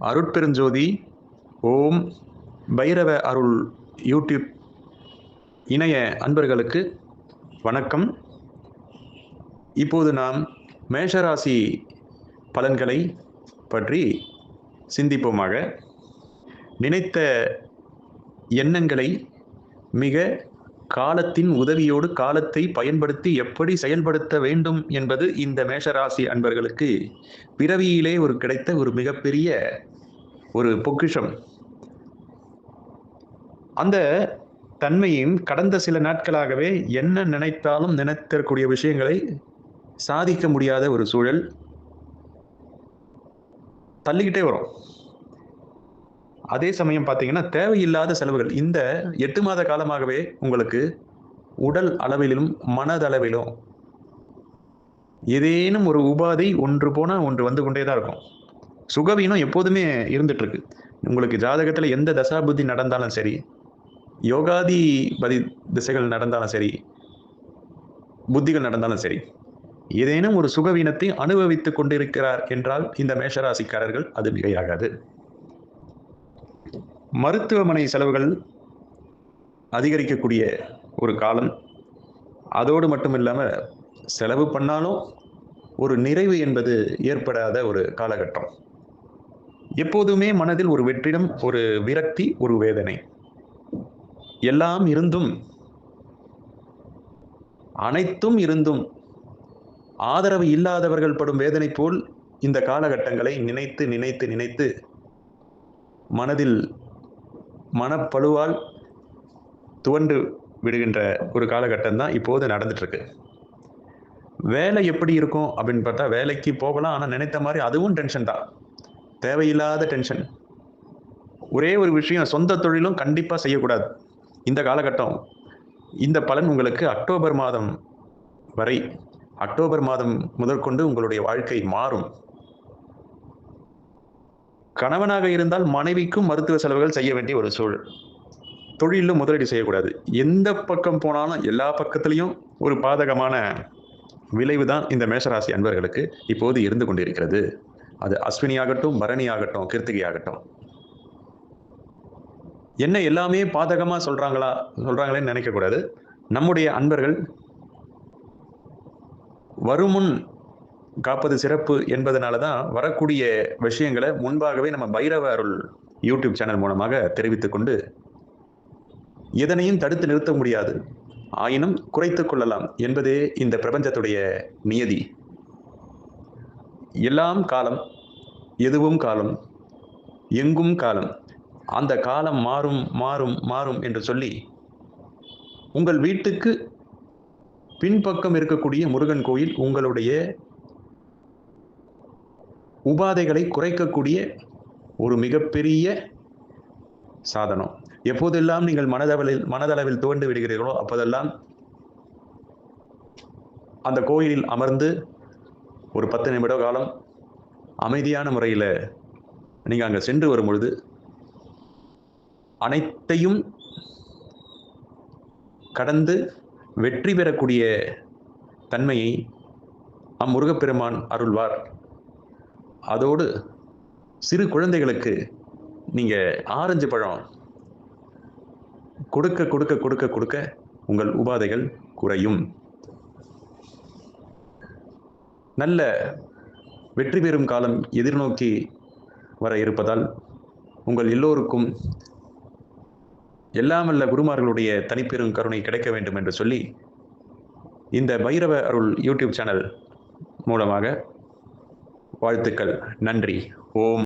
அருட்பெருஞ்சோதி ஓம் பைரவ அருள் YouTube இணைய அன்பர்களுக்கு வணக்கம். இப்போது நாம் மேஷராசி பலன்களை பற்றி சிந்திப்போமாக. நினைத்த எண்ணங்களை மிக காலத்தின் உதவியோடு காலத்தை பயன்படுத்தி எப்படி செயல்படுத்த வேண்டும் என்பது இந்த மேஷராசி அன்பர்களுக்கு பிறவியிலே ஒரு கிடைத்த ஒரு மிகப்பெரிய ஒரு பொக்கிஷம். அந்த தன்மையும் கடந்த சில நாட்களாகவே என்ன நினைத்தாலும் நினைத்திருக்கூடிய விஷயங்களை சாதிக்க முடியாத ஒரு சூழல். தள்ளிக்கிட்டே வரும். அதே சமயம் பார்த்தீங்கன்னா தேவையில்லாத செலவுகள். இந்த எட்டு மாத காலமாகவே உங்களுக்கு உடல் அளவிலும் மனதளவிலும் ஏதேனும் ஒரு உபாதை ஒன்று போனால் ஒன்று வந்து கொண்டே தான் இருக்கும். சுகவீனம் எப்போதுமே இருந்துட்டு இருக்கு உங்களுக்கு ஜாதகத்தில் எந்த தசாபுத்தி நடந்தாலும் சரி யோகாதி பதி திசைகள் நடந்தாலும் சரி புத்திகள் நடந்தாலும் சரி ஏதேனும் ஒரு சுகவீனத்தை அனுபவித்துக் கொண்டிருக்கிறார் என்றால் இந்த மேஷராசிக்காரர்கள் அது மிகையாகாது. மருத்துவமனை செலவுகள் அதிகரிக்கக்கூடிய ஒரு காலம். அதோடு மட்டும் இல்லாமல் செலவு பண்ணாலும் ஒரு நிறைவு என்பது ஏற்படாத ஒரு காலகட்டம். எப்போதுமே மனதில் ஒரு வெற்றிடம் ஒரு விரக்தி ஒரு வேதனை. எல்லாம் இருந்தும் அனைத்தும் இருந்தும் ஆதரவு இல்லாதவர்கள் படும் வேதனை போல் இந்த காலகட்டங்களை நினைத்து நினைத்து நினைத்து மனதில் மனப்பழுவால் துவண்டு விடுகின்ற ஒரு காலகட்டம் தான் இப்போது நடந்துட்டுருக்கு. வேலை எப்படி இருக்கும் அப்படின்னு பார்த்தா வேலைக்கு போகலாம் ஆனால் நினைத்த மாதிரி அதுவும் டென்ஷன் தான். தேவையில்லாத டென்ஷன் ஒரே ஒரு விஷயம் சொந்த தொழிலும் கண்டிப்பாக செய்யக்கூடாது. இந்த காலகட்டம் இந்த பலன் உங்களுக்கு அக்டோபர் மாதம் வரை அக்டோபர் மாதம் முதற்கொண்டு உங்களுடைய வாழ்க்கை மாறும். கணவனாக இருந்தால் மனைவிக்கும் மருத்துவ செலவுகள் செய்ய வேண்டிய ஒரு சூழல். தொழிலும் முதலீடு செய்யக்கூடாது. எந்த பக்கம் போனாலும் எல்லா பக்கத்திலையும் ஒரு பாதகமான விளைவு தான் இந்த மேஷராசி அன்பர்களுக்கு இப்போது இருந்து கொண்டிருக்கிறது. அது அஸ்வினி ஆகட்டும் பரணி ஆகட்டும் கிருத்திகை ஆகட்டும் என்ன எல்லாமே பாதகமாக சொல்கிறாங்களா சொல்கிறாங்களேன்னு நினைக்கக்கூடாது. நம்முடைய அன்பர்கள் வருமுன் காப்பது சிறப்பு என்பதனால தான் வரக்கூடிய விஷயங்களை முன்பாகவே நம்ம பைரவ அருள் யூடியூப் சேனல் மூலமாக தெரிவித்துக் கொண்டு எதனையும் தடுத்து நிறுத்த முடியாது. ஆயினும் குறைத்து கொள்ளலாம் என்பதே இந்த பிரபஞ்சத்துடைய நியதி. எல்லாம் காலம் எதுவும் காலம் எங்கும் காலம் அந்த காலம் மாறும் மாறும் மாறும் என்று சொல்லி உங்கள் வீட்டுக்கு பின்பக்கம் இருக்கக்கூடிய முருகன் கோயில் உங்களுடைய உபாதைகளை குறைக்கக்கூடிய ஒரு மிகப்பெரிய சாதனம். எப்போதெல்லாம் நீங்கள் மனதளவில் மனதளவில் துவண்டு விடுகிறீர்களோ அப்போதெல்லாம் அந்த கோயிலில் அமர்ந்து ஒரு பத்து நிமிட காலம் அமைதியான முறையில் நீங்கள் அங்கே சென்று வரும் பொழுது அனைத்தையும் கடந்து வெற்றி பெறக்கூடிய தன்மையை அம்முருகப்பெருமான் அருள்வார். அதோடு சிறு குழந்தைகளுக்கு நீங்கள் ஆரஞ்சு பழம் கொடுக்க கொடுக்க கொடுக்க கொடுக்க உங்கள் உபாதைகள் குறையும். நல்ல வெற்றி பெறும் காலம் எதிர்நோக்கி வர இருப்பதால் உங்கள் எல்லோருக்கும் எல்லாம் வல்ல குருமார்களுடைய தனிப்பெரும் கருணை கிடைக்க வேண்டும் என்று சொல்லி இந்த பைரவ அருள் யூடியூப் சேனல் மூலமாக வாழ்த்துக்கள். நன்றி. ஓம்.